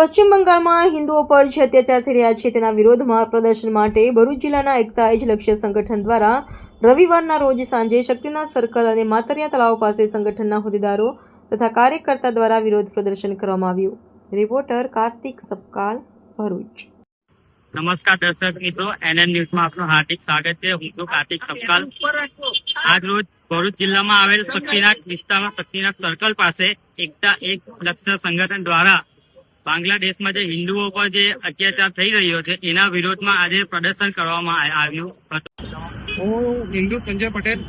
પશ્ચિમ બંગાળમાં હિન્દુઓ પર જે અત્યાચાર થઈ રહ્યા છે તેના વિરોધમાં પ્રદર્શન માટે ભરૂચ જિલ્લાના એકતા એજ લક્ષ્ય સંગઠન દ્વારા રવિવારના રોજ સાંજે શક્તિનાથ સર્કલ અને માતરિયા તળાવ પાસે સંગઠનના હોદ્દેદારો તથા કાર્યકર્તા દ્વારા વિરોધ પ્રદર્શન કરવામાં આવ્યું. રિપોર્ટર કાર્તિક સપકાળ ભરૂચ. નમસ્કાર દર્શક મિત્રો, એનએન ન્યૂઝમાં આપનું હાર્દિક સ્વાગત છે. હું છું કાર્તિક સપકાલ આજ રોજ ભરૂચ જિલ્લામાં આવેલ શક્તિનાથ વિસ્તારમાં શક્તિનાથ સર્કલ પાસે એકતા એક લક્ષ્ય સંગઠન દ્વારા બાંગ્લાદેશમાં જે હિન્દુઓ પર જે અત્યાચાર થઈ રહ્યો છે, એના વિરોધમાં આજે પ્રદર્શન કરવામાં આવ્યું હતું. હું હિન્દુ સંજય પટેલ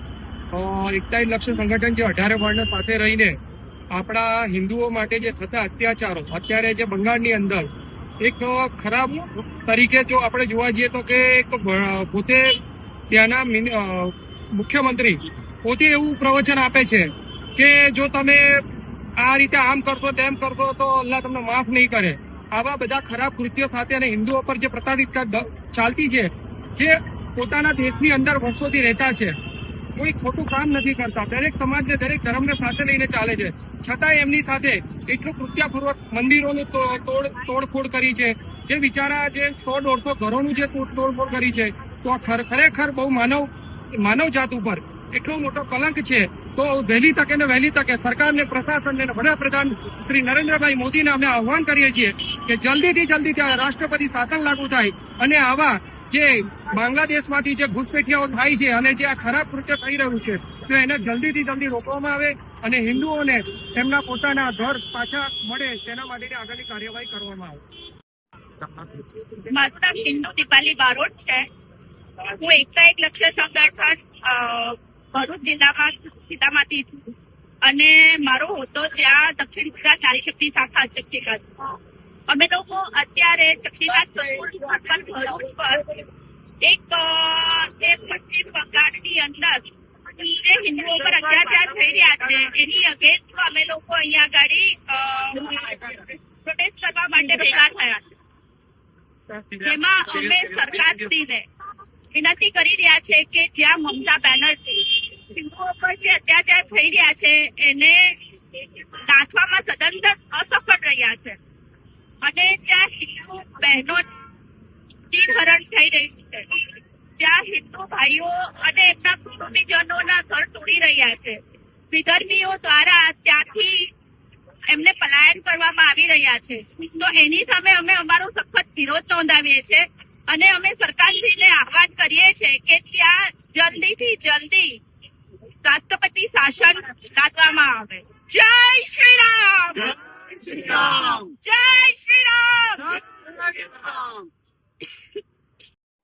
એકતા લક્ષ્ય સંગઠન જે અઢારે વર્ણ સાથે રહીને આપણા હિન્દુઓ માટે જે થતા અત્યાચારો, અત્યારે જે બંગાળની અંદર એક ખરાબ તરીકે જો આપણે જોવા જઈએ તો કે એક પોતે ત્યાંના મુખ્યમંત્રી પોતે એવું પ્રવચન આપે છે કે જો તમે આ રીતે આમ કરશો, તેમ કરશો તો અલ્લાહ તમને માફ નહીં કરે. આવા બધા ખરાબ કૃત્યો સાથે અને હિન્દુઓ પર જે પ્રતાડિતતા ચાલતી છે, જે પોતાના દેશની અંદર વર્ષોથી રહેતા છે, કોઈ ખોટું કામ નથી કરતા. દરેક સમાજને, દરેક ધર્મને સાથે લઈને ચાલે છે. છતાં એમની સાથે એટલું કૃત્યાપૂર્વક મંદિરોનું તોડ, તોડફોડ કરી છે. જે બિચારા જે સો, દોઢસો ઘરોનું જે તોડ- તોડફોડ કરી છે, તો આ ખર- ખરેખર બહુ માનવ માનવ જાત ઉપર એટલો મોટો કલંક છે, તો વહેલી તકે ને વહેલી તકે સરકારને, પ્રશાસનને વડાપ્રધાન શ્રી નરેન્દ્રભાઈ મોદીને અમે આહવાન કરીએ છીએ કે જલ્દીથી જલ્દી ત્યાં રાષ્ટ્રપતિ શાસન લાગુ થાય અને આવા જે બાંગ્લાદેશમાંથી જે ઘૂસપેઠિયાઓ થાય છે અને જે આ ખરાબ કૃત્ય થઈ રહ્યું છે, તો એને જલ્દીથી જલ્દી રોકવામાં આવે અને હિન્દુઓને એમના પોતાના ઘર પાછા મળે તેના માટેની આગળની કાર્યવાહી કરવામાં આવે. મારું નામ હિન્દુ દીપાલી બારોટ છે. હું એકતા એક લક્ષ્ય સંગઠન ભરૂચ જિલ્લામાં સીતામાંથી છું. અને મારો હોદ્દો ત્યાં દક્ષિણ ગુજરાત નારી શક્તિ શાખા અધ્યક્ષિકા અમે લોકો અત્યારે સર્કલ ભરૂચ પર એક પશ્ચિમ બંગાળની અંદર જે હિન્દુઓ પર અત્યાચાર થઈ રહ્યા છે. એની અગેન્સ્ટ અમે લોકો અહીંયા આગળ પ્રોટેસ્ટ કરવા માટે ભેગા થયા છે. જેમાં અમે સરકારશ્રીને વિનંતી કરી રહ્યા છે કે જ્યાં મમતા બેનર્જી અત્યાચાર થઈ રહ્યા છે, એને નાથવામાં સદંતર અસફળ રહ્યા છે. અને ત્યાં હિન્દુ બહેનો હરણ થઈ રહી છે. ત્યાં હિન્દુ ભાઈઓ અને એમના કુટુંબીજનોના ઘર તોડી રહ્યા છે. વિધર્મીઓ દ્વારા ત્યાંથી એમને પલાયન કરવામાં આવી રહ્યા છે. તો એની સામે અમે અમારો સખત વિરોધ નોંધાવીએ છીએ અને અમે સરકારશ્રીને આહવાન કરીએ છીએ કે ત્યાં જલ્દીથી જલ્દી રાષ્ટ્રપતિ શાસન લાદવામાં આવે. જય શ્રી રામ જય શ્રી રામ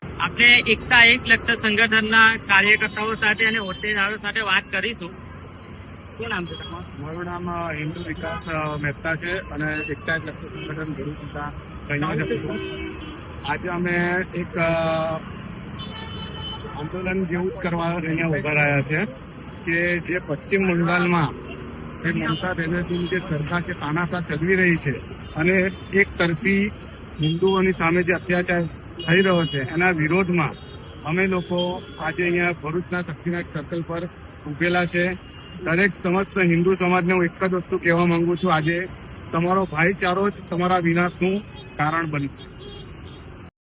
આપણે એકતા એક લક્ષ સંગઠનના કાર્યકર્તાઓ સાથે અને હોદ્દેદારો સાથે વાત કરીશું. શું નામ છે તમારું? મારું નામ હિન્દુ વિકાસ મહેતા છે અને એકતા એક લક્ષ્ય સંગઠન ભરૂચના સંયોજક છું. આજે અમે એક આંદોલન જેવું જ કરવા અહીંયા ઊભા રહ્યા છે. કે જે પશ્ચિમ બંગાળમાં જે મમતા બેનર્જીની જે સરકાર છે તાનાશા ચલવી રહી છે અને એક તરફી હિન્દુઓની સામે જે અત્યાચાર થઈ રહ્યો છે, એના વિરોધમાં અમે લોકો આજે અહીંયા ભરૂચના શક્તિનાથ સર્કલ પર ઉભેલા છે. દરેક સમસ્ત હિન્દુ સમાજને હું એક જ વસ્તુ કહેવા માંગુ છું, આજે તમારો ભાઈચારો જ તમારા વિનાશનું કારણ બનશે